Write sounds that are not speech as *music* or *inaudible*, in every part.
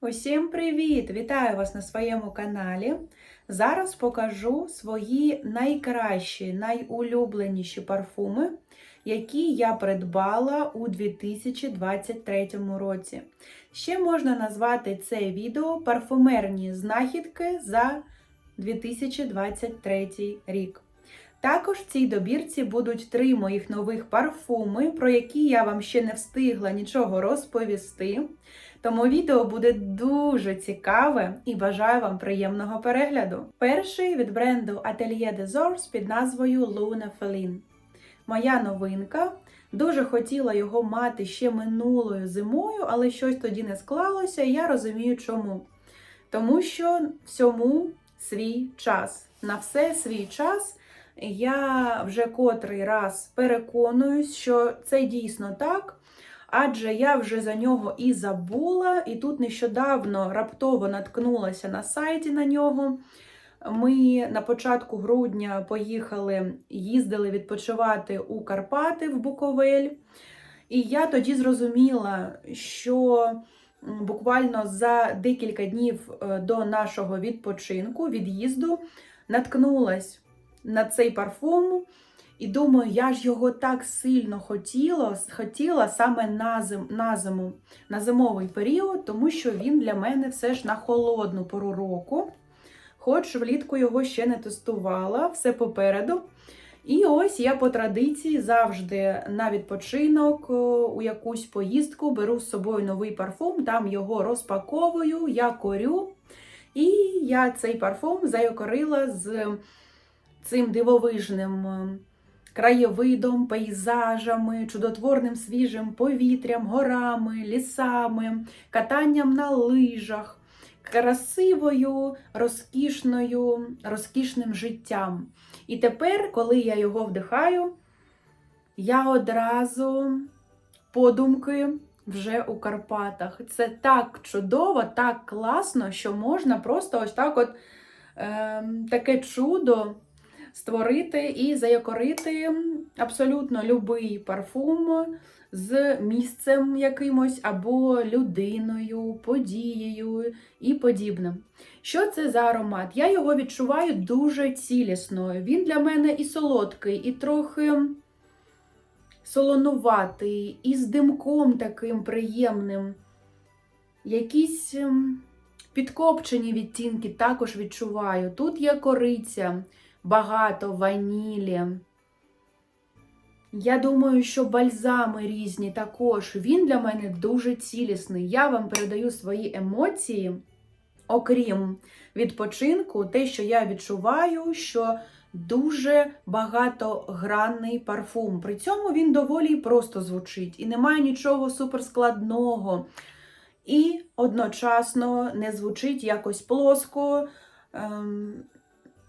Усім привіт! Вітаю вас на своєму каналі. Зараз покажу свої найкращі, найулюбленіші парфуми, які я придбала у 2023 році. Ще можна назвати це відео парфумерні знахідки за 2023 рік. Також в цій добірці будуть три моїх нових парфуми, про які я вам ще не встигла нічого розповісти. Тому відео буде дуже цікаве і бажаю вам приємного перегляду. Перший від бренду Atelier des Ors під назвою Luna Feline. Моя новинка. Дуже хотіла його мати ще минулою зимою, але щось тоді не склалося, і я розумію чому. Тому що всьому свій час. На все свій час. Я вже котрий раз переконуюсь, що це дійсно так. Адже я вже за нього і забула, і тут нещодавно раптово наткнулася на сайті на нього. Ми на початку грудня поїхали, їздили відпочивати у Карпати в Буковель. І я тоді зрозуміла, що буквально за декілька днів е, до нашого відпочинку, від'їзду, наткнулась на цей парфум. І думаю, я ж його так сильно хотіла хотіла саме на зим, на зиму, на зимовий період, тому що він для мене все ж на холодну пору року. Хоч влітку його ще не тестувала, все попереду. І ось я по традиції завжди на відпочинок у якусь поїздку беру з собою новий парфум, там його розпаковую, я корю. І я цей парфум зайокорила з цим дивовижним краєвидом, пейзажами, чудотворним свіжим повітрям, горами, лісами, катанням на лижах, красивою, розкішною, розкішним життям. І тепер, коли я його вдихаю, я одразу подумки вже у Карпатах. Це так чудово, так класно, що можна просто ось так от е, таке чудо створити і заякорити абсолютно любий парфум з місцем якимось або людиною, подією і подібним. Що це за аромат? Я його відчуваю дуже цілісно. Він для мене і солодкий, і трохи солонуватий, і з димком таким приємним. Якісь ем, підкопчені відтінки також відчуваю. Тут є кориця, багато ванілі. Я думаю, що бальзами різні також. Він для мене дуже цілісний. Я вам передаю свої емоції, окрім відпочинку, те, що я відчуваю, що дуже багатогранний парфум. При цьому він доволі просто звучить і немає нічого суперскладного. І одночасно не звучить якось плоско. Ем,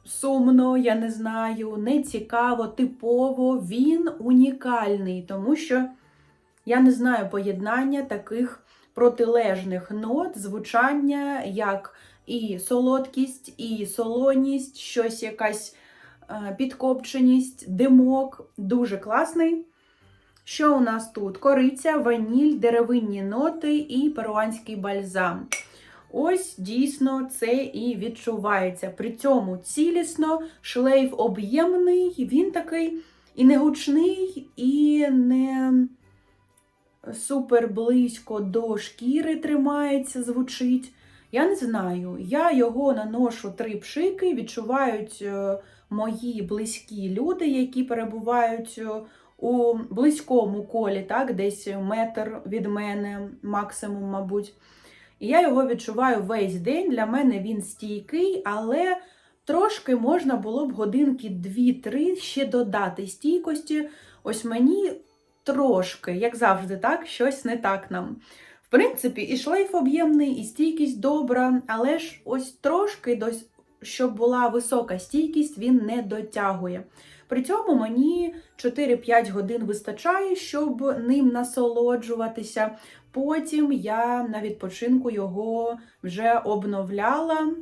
сумно, я не знаю, не цікаво, типово, він унікальний, тому що я не знаю поєднання таких протилежних нот, звучання, як і солодкість, і солоність, щось якась е, підкопченість, димок. Дуже класний. Що у нас тут? Кориця, ваніль, деревинні ноти і перуанський бальзам. Ось дійсно це і відчувається. При цьому цілісно, шлейф об'ємний, він такий і не гучний, і не супер близько до шкіри тримається, звучить. Я не знаю, я його наношу три пшики, відчувають е, мої близькі люди, які перебувають е, у близькому колі, так, десь метр від мене, максимум, мабуть. І я його відчуваю весь день. Для мене він стійкий, але трошки можна було б годинки 2-3 ще додати стійкості. Ось мені трошки, як завжди, так, щось не так нам. В принципі, і шлейф об'ємний, і стійкість добра, але ж ось трошки, щоб була висока стійкість, він не дотягує. При цьому мені 4-5 годин вистачає, щоб ним насолоджуватися. Потім я на відпочинку його вже обновляла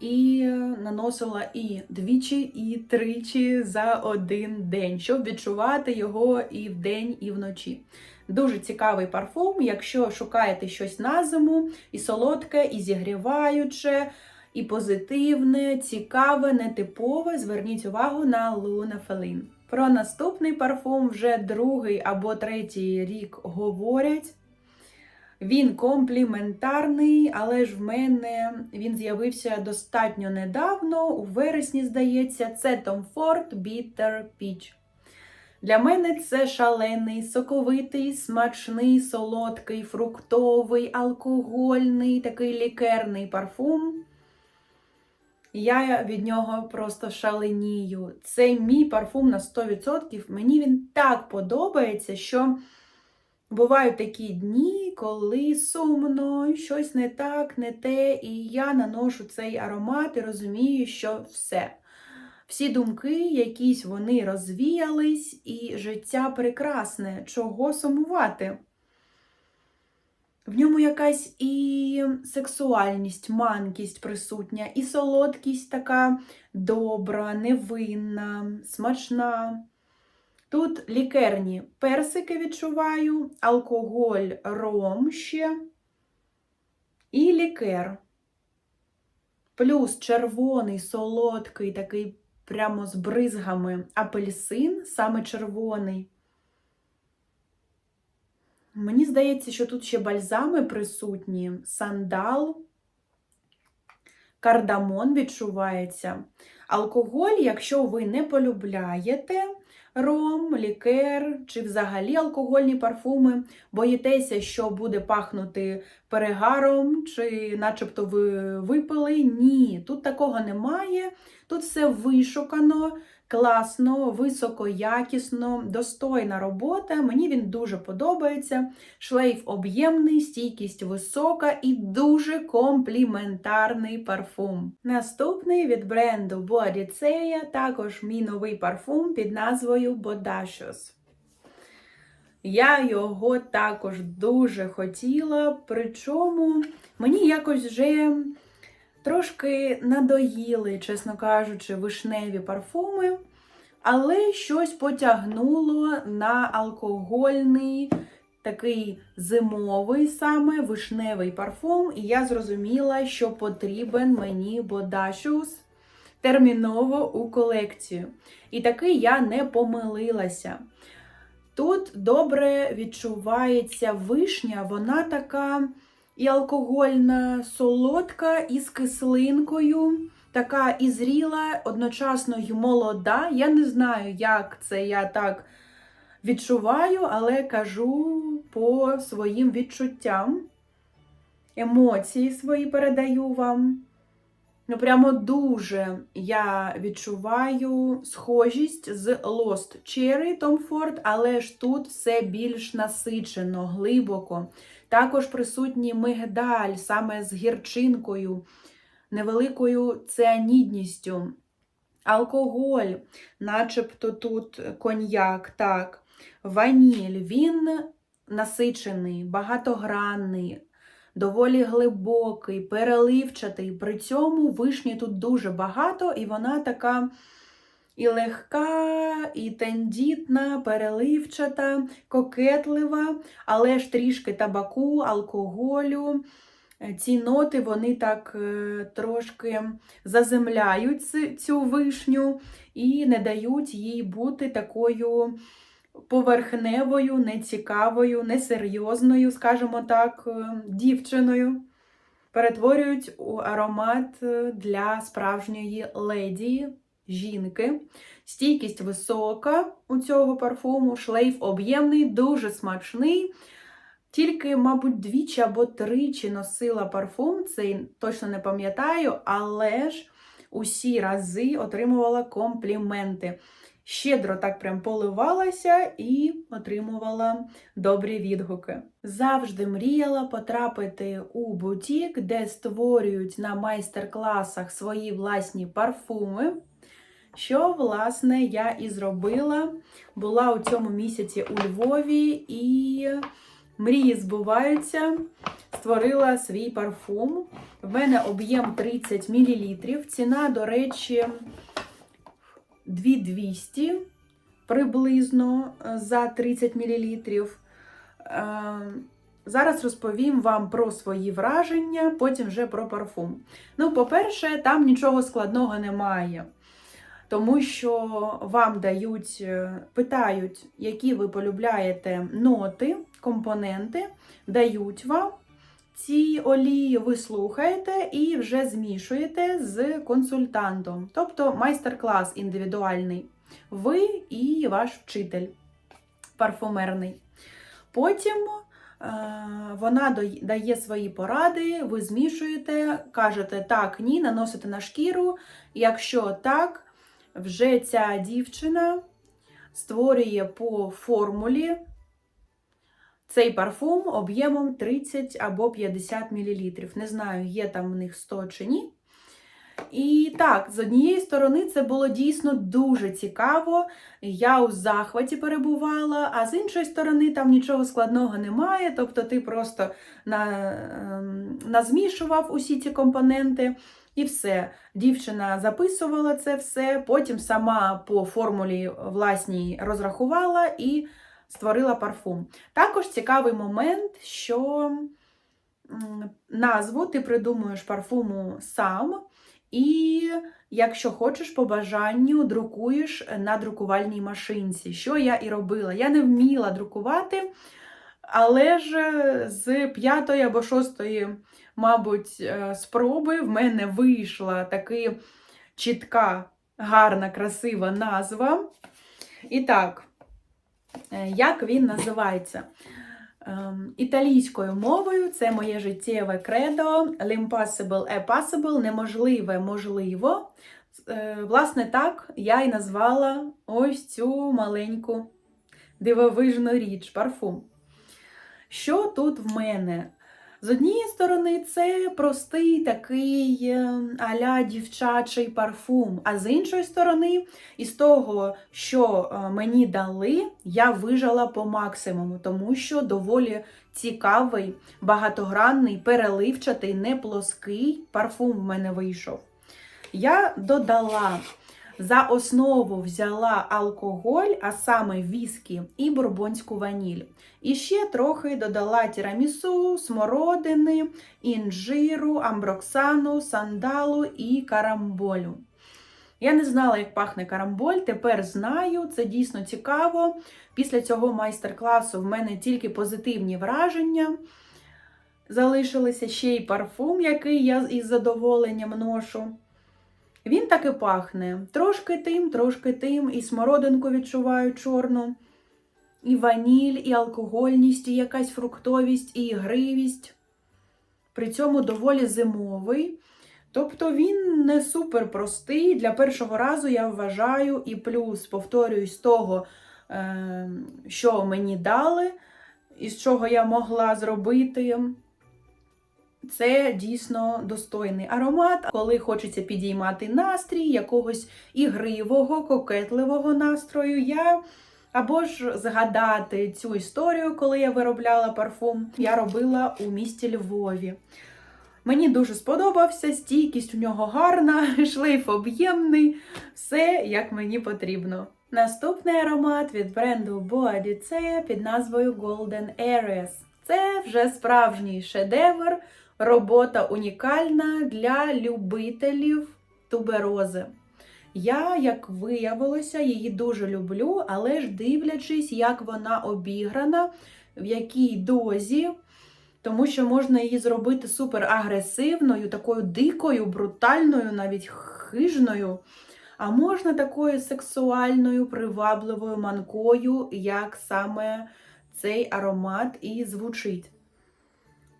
і наносила і двічі, і тричі за один день, щоб відчувати його і вдень, і вночі. Дуже цікавий парфум, якщо шукаєте щось на зиму, і солодке, і зігріваюче, і позитивне, цікаве, нетипове, зверніть увагу на Луна Фелін. Про наступний парфум вже другий або третій рік говорять. Він компліментарний, але ж в мене він з'явився достатньо недавно, у вересні, здається, це Tom Ford Bitter Peach. Для мене це шалений, соковитий, смачний, солодкий, фруктовий, алкогольний, такий лікерний парфум. Я від нього просто шаленію. Це мій парфум на 100%. Мені він так подобається, що бувають такі дні, коли сумно, щось не так, не те, і я наношу цей аромат і розумію, що все. Всі думки, якісь вони розвіялись, і життя прекрасне, чого сумувати. В ньому якась і сексуальність, манкість присутня, і солодкість така добра, невинна, смачна. Тут лікерні персики відчуваю, алкоголь, ром ще і лікер. Плюс червоний, солодкий, такий прямо з бризгами апельсин, саме червоний. Мені здається, що тут ще бальзами присутні, сандал, кардамон відчувається. Алкоголь, якщо ви не полюбляєте ром, лікер чи взагалі алкогольні парфуми, боїтеся, що буде пахнути перегаром, чи начебто ви випили. Ні, тут такого немає. Тут все вишукано, класно, високоякісно, достойна робота. Мені він дуже подобається. Шлейф об'ємний, стійкість висока і дуже компліментарний парфум. Наступний від бренду Boadicea, також мій новий парфум під назвою Bodacious. Я його також дуже хотіла, причому мені якось вже трошки надоїли, чесно кажучи, вишневі парфуми, але щось потягнуло на алкогольний, такий зимовий саме вишневий парфум, і я зрозуміла, що потрібен мені Bodacious терміново у колекцію. І таки я не помилилася. Тут добре відчувається вишня, вона така і алкогольна, солодка, і з кислинкою, така і зріла, одночасно й молода. Я не знаю, як це я так відчуваю, але кажу по своїм відчуттям. Емоції свої передаю вам. Ну, прямо дуже я відчуваю схожість з Lost Cherry Tom Ford, але ж тут все більш насичено, глибоко. Також присутній мигдаль саме з гірчинкою, невеликою цианідністю. Алкоголь, начебто тут коньяк, так, ваніль, він насичений, багатогранний доволі глибокий, переливчатий. При цьому вишні тут дуже багато, і вона така і легка, і тендітна, переливчата, кокетлива, але ж трішки табаку, алкоголю. Ці ноти вони так е, трошки заземляють цю вишню і не дають їй бути такою поверхневою, нецікавою, несерйозною, скажімо так, е, дівчиною. Перетворюють у аромат е, для справжньої леді, жінки. Стійкість висока у цього парфуму, шлейф об'ємний, дуже смачний. Тільки, мабуть, двічі або тричі носила парфум, цей точно не пам'ятаю, але ж усі рази отримувала компліменти щедро так прям поливалася і отримувала добрі відгуки. Завжди мріяла потрапити у бутік, де створюють на майстер-класах свої власні парфуми. Що, власне, я і зробила. Була у цьому місяці у Львові і мрії збуваються. Створила свій парфум. В мене об'єм 30 мл. Ціна, до речі, 2200 приблизно е, за 30 мл. Е, Зараз розповім вам про свої враження, потім вже про парфум. Ну, по-перше, там нічого складного немає, тому що вам дають, е, питають, які ви полюбляєте ноти, компоненти, дають вам ці олії, ви слухаєте і вже змішуєте з консультантом, тобто майстер-клас індивідуальний. Ви і ваш вчитель парфумерний. Потім е, вона дає свої поради, ви змішуєте, кажете так, ні, наносите на шкіру. Якщо так, вже ця дівчина створює по формулі цей парфум об'ємом 30 або 50 мл. Не знаю, є там в них 100 чи ні. І так, з однієї сторони, це було дійсно дуже цікаво. Я у захваті перебувала, а з іншої сторони, там нічого складного немає. Тобто ти просто на, ем, назмішував усі ці компоненти. І все. Дівчина записувала це все, потім сама по формулі власній розрахувала і створила парфум. Також цікавий момент, що назву ти придумуєш парфуму сам, і якщо хочеш, по бажанню друкуєш на друкувальній машинці, що я і робила. Я не вміла друкувати, але ж з п'ятої або шостої, мабуть, е, спроби в мене вийшла таки чітка, гарна, красива назва. І так, е, як він називається? Ем, Італійською мовою це моє життєве кредо L'impossible è possible, неможливе можливо. Е, Власне, так я і назвала ось цю маленьку дивовижну річ, парфум. Що тут в мене? З однієї сторони, це простий такий е, аля дівчачий парфум, а з іншої сторони, із того, що е, мені дали, я вижала по максимуму, тому що доволі цікавий, багатогранний, переливчатий, не плоский парфум в мене вийшов. Я додала за основу взяла алкоголь, а саме віскі і бурбонську ваніль. І ще трохи додала тірамісу, смородини, інжиру, амброксану, сандалу і карамболю. Я не знала, як пахне карамболь, тепер знаю, це дійсно цікаво. Після цього майстер-класу в мене тільки позитивні враження. Залишилися ще й парфум, який я із задоволенням ношу. Він так і пахне. Трошки тим, трошки тим, і смородинку відчуваю чорну, і ваніль, і алкогольність, і якась фруктовість, і ігривість. При цьому доволі зимовий. Тобто він не супер простий. Для першого разу я вважаю, і плюс повторююсь того, е, що мені дали, і з чого я могла зробити. Це дійсно достойний аромат, коли хочеться підіймати настрій якогось ігривого, кокетливого настрою. Я або ж згадати цю історію, коли я виробляла парфум, я робила у місті Львові. Мені дуже сподобався, стійкість у нього гарна, *laughs* шлейф об'ємний, все як мені потрібно. Наступний аромат від бренду Boadi це під назвою Golden Aries. Це вже справжній шедевр, робота унікальна для любителів туберози. Я, як виявилося, її дуже люблю, але ж дивлячись, як вона обіграна, в якій дозі, тому що можна її зробити супер агресивною, такою дикою, брутальною, навіть хижною. А можна такою сексуальною, привабливою манкою, як саме цей аромат і звучить.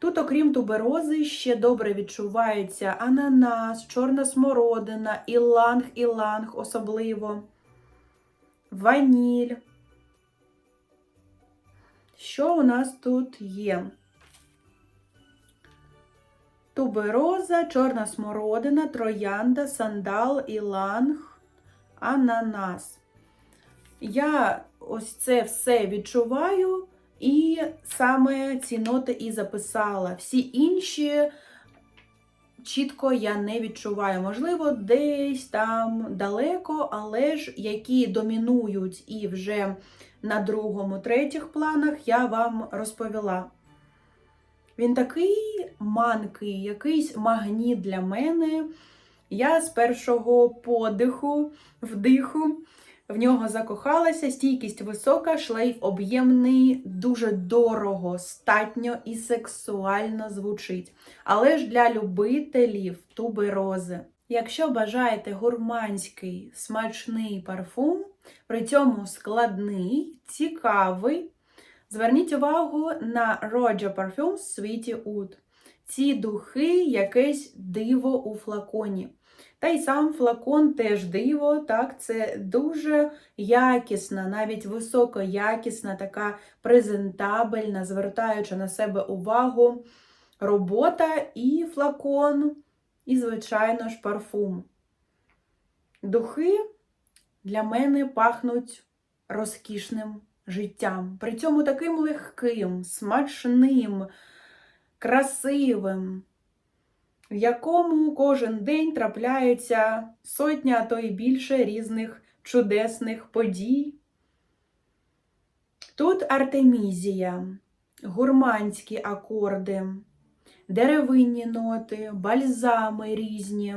Тут, окрім туберози, ще добре відчувається ананас, чорна смородина, іланг, іланг особливо, ваніль. Що у нас тут є? Тубероза, чорна смородина, троянда, сандал, іланг, ананас. Я ось це все відчуваю. І саме ці ноти і записала. Всі інші чітко я не відчуваю. Можливо, десь там далеко, але ж які домінують і вже на другому, третіх планах я вам розповіла. Він такий манкий, якийсь магніт для мене. Я з першого подиху, вдиху в нього закохалася, стійкість висока, шлейф об'ємний, дуже дорого, статньо і сексуально звучить. Але ж для любителів туберози. Якщо бажаєте гурманський смачний парфум, при цьому складний, цікавий, зверніть увагу на Roger Parfums Sweetie Oud. Ці духи якесь диво у флаконі. Та й сам флакон теж диво, так, це дуже якісна, навіть високоякісна, така презентабельна, звертаючи на себе увагу робота і флакон, і, звичайно ж, парфум. Духи для мене пахнуть розкішним життям. При цьому таким легким, смачним, красивим в якому кожен день трапляється сотня, а то й більше різних чудесних подій. Тут артемізія, гурманські акорди, деревинні ноти, бальзами різні,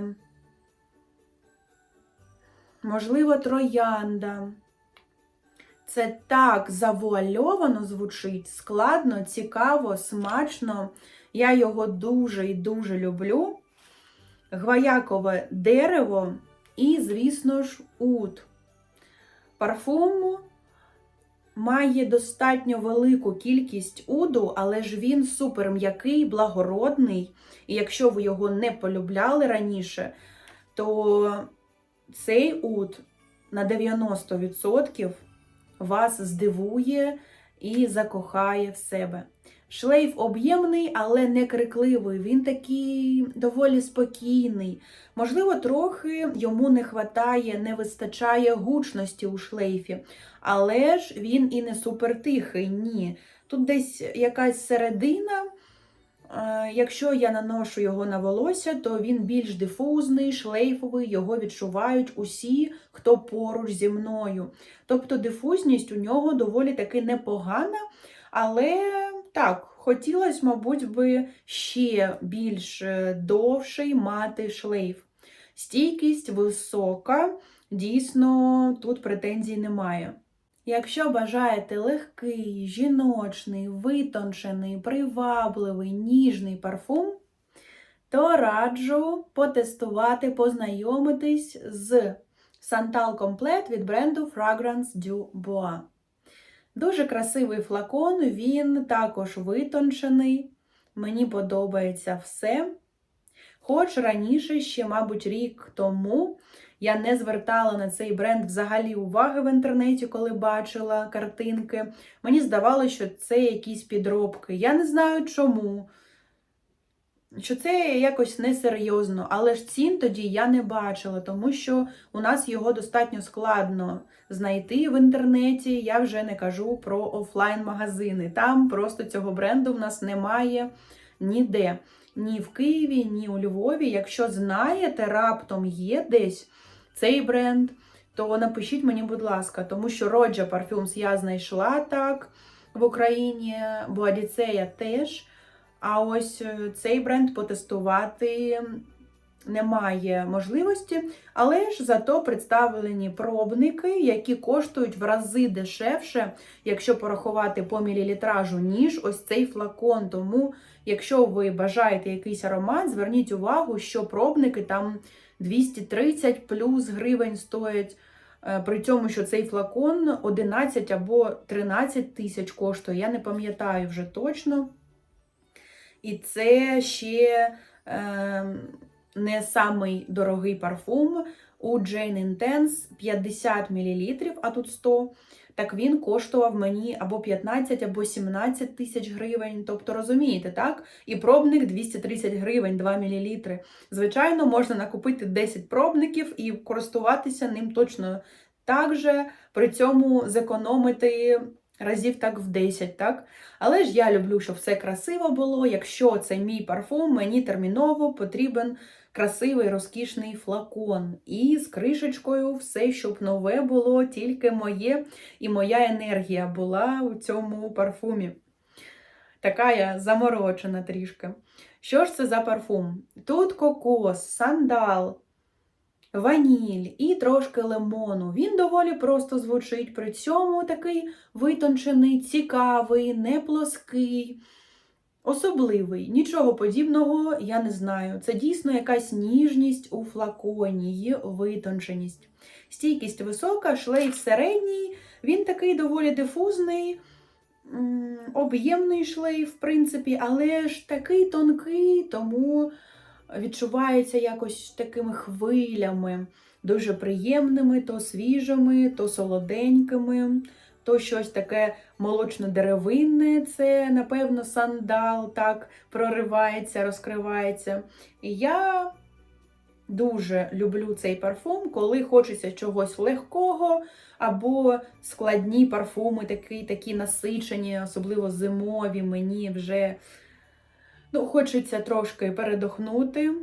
можливо, троянда. Це так завуальовано звучить, складно, цікаво, смачно. Я його дуже і дуже люблю. Гваякове дерево і, звісно ж, ут. Парфум має достатньо велику кількість уду, але ж він супер м'який, благородний. І якщо ви його не полюбляли раніше, то цей уд на 90% вас здивує і закохає в себе. Шлейф об'ємний, але не крикливий. Він такий доволі спокійний. Можливо, трохи йому не вистачає, не вистачає гучності у шлейфі, але ж він і не супертихий, ні. Тут десь якась середина. Якщо я наношу його на волосся, то він більш дифузний, шлейфовий, його відчувають усі, хто поруч зі мною. Тобто дифузність у нього доволі таки непогана, але так, хотілося, мабуть, би ще більш довший мати шлейф. Стійкість висока, дійсно, тут претензій немає. Якщо бажаєте легкий, жіночний, витончений, привабливий, ніжний парфум, то раджу потестувати, познайомитись з Santal Complete від бренду Fragrance du Bois. Дуже красивий флакон, він також витончений. Мені подобається все. Хоч раніше, ще, мабуть, рік тому, я не звертала на цей бренд взагалі уваги в інтернеті, коли бачила картинки. Мені здавалося, що це якісь підробки. Я не знаю чому що це якось несерйозно, але ж цін тоді я не бачила, тому що у нас його достатньо складно знайти в інтернеті. Я вже не кажу про офлайн-магазини. Там просто цього бренду в нас немає ніде. Ні в Києві, ні у Львові. Якщо знаєте, раптом є десь цей бренд, то напишіть мені, будь ласка, тому що Roja Parfums я знайшла так в Україні, бо Адіцея теж. А ось е, цей бренд потестувати немає можливості, але ж зато представлені пробники, які коштують в рази дешевше, якщо порахувати по мілілітражу, ніж ось цей флакон. Тому, якщо ви бажаєте якийсь аромат, зверніть увагу, що пробники там 230 плюс гривень стоять. Е, при цьому, що цей флакон 11 або 13 тисяч коштує, я не пам'ятаю вже точно. І це ще е, не самий дорогий парфум. У Jane Intense 50 мл, а тут 100 так він коштував мені або 15, або 17 тисяч гривень. Тобто, розумієте, так? І пробник 230 гривень, 2 мл. Звичайно, можна накупити 10 пробників і користуватися ним точно так же, при цьому зекономити разів так в 10, так? Але ж я люблю, щоб все красиво було. Якщо це мій парфум, мені терміново потрібен красивий розкішний флакон. І з кришечкою все, щоб нове було, тільки моє і моя енергія була у цьому парфумі. Така я заморочена трішки. Що ж це за парфум? Тут кокос, сандал, ваніль і трошки лимону. Він доволі просто звучить, при цьому такий витончений, цікавий, не плоский, особливий. Нічого подібного я не знаю. Це дійсно якась ніжність у флаконі, її витонченість. Стійкість висока, шлейф середній, він такий доволі дифузний. Об'ємний шлейф, в принципі, але ж такий тонкий, тому відчувається якось такими хвилями, дуже приємними, то свіжими, то солоденькими, то щось таке молочно-деревинне, це, напевно, сандал так проривається, розкривається. І я дуже люблю цей парфум, коли хочеться чогось легкого, або складні парфуми, такі, такі насичені, особливо зимові, мені вже Ну, хочеться трошки передохнути.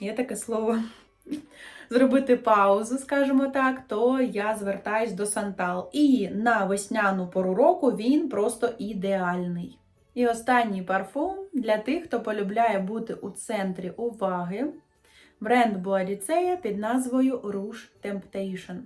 Є таке слово. *laughs* Зробити паузу, скажімо так, то я звертаюсь до Сантал. І на весняну пору року він просто ідеальний. І останній парфум для тих, хто полюбляє бути у центрі уваги. Бренд Боадіцея під назвою Rouge Temptation.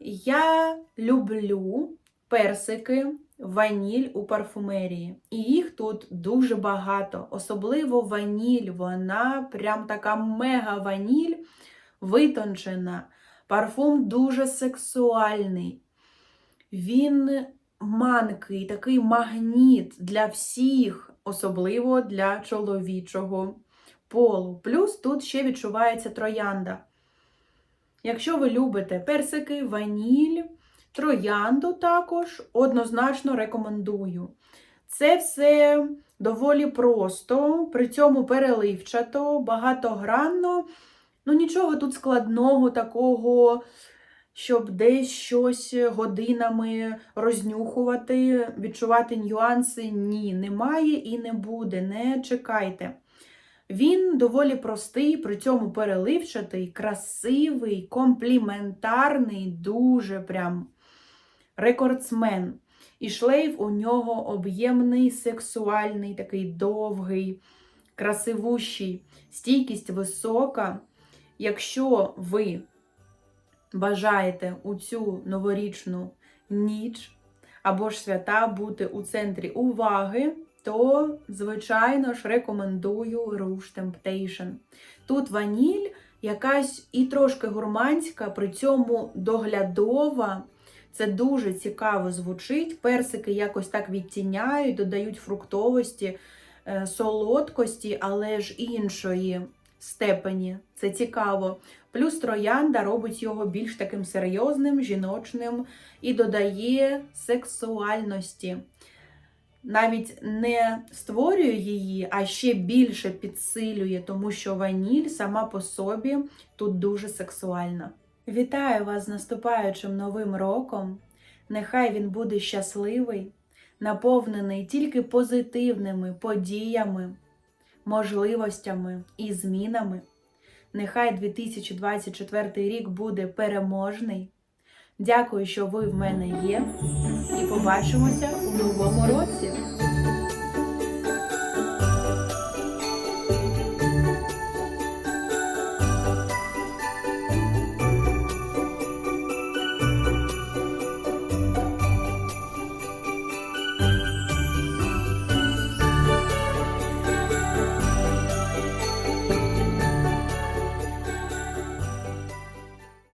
Я люблю персики, ваніль у парфумерії. І їх тут дуже багато. Особливо ваніль. Вона прям така мега-ваніль, витончена. Парфум дуже сексуальний. Він манкий, такий магніт для всіх, особливо для чоловічого полу. Плюс тут ще відчувається троянда. Якщо ви любите персики, ваніль, Троянду також однозначно рекомендую. Це все доволі просто, при цьому переливчато, багатогранно. Ну, нічого тут складного такого, щоб десь щось годинами рознюхувати, відчувати нюанси. Ні, немає і не буде, не чекайте. Він доволі простий, при цьому переливчатий, красивий, компліментарний, дуже прям рекордсмен. І шлейф у нього об'ємний, сексуальний, такий довгий, красивущий, стійкість висока. Якщо ви бажаєте у цю новорічну ніч або ж свята бути у центрі уваги, то, звичайно ж, рекомендую Rouge Temptation. Тут ваніль якась і трошки гурманська, при цьому доглядова. Це дуже цікаво звучить. Персики якось так відтіняють, додають фруктовості, е, солодкості, але ж іншої степені. Це цікаво. Плюс троянда робить його більш таким серйозним, жіночним і додає сексуальності. Навіть не створює її, а ще більше підсилює, тому що ваніль сама по собі тут дуже сексуальна. Вітаю вас з наступаючим новим роком. Нехай він буде щасливий, наповнений тільки позитивними подіями, можливостями і змінами. Нехай 2024 рік буде переможний. Дякую, що ви в мене є, і побачимося у новому році!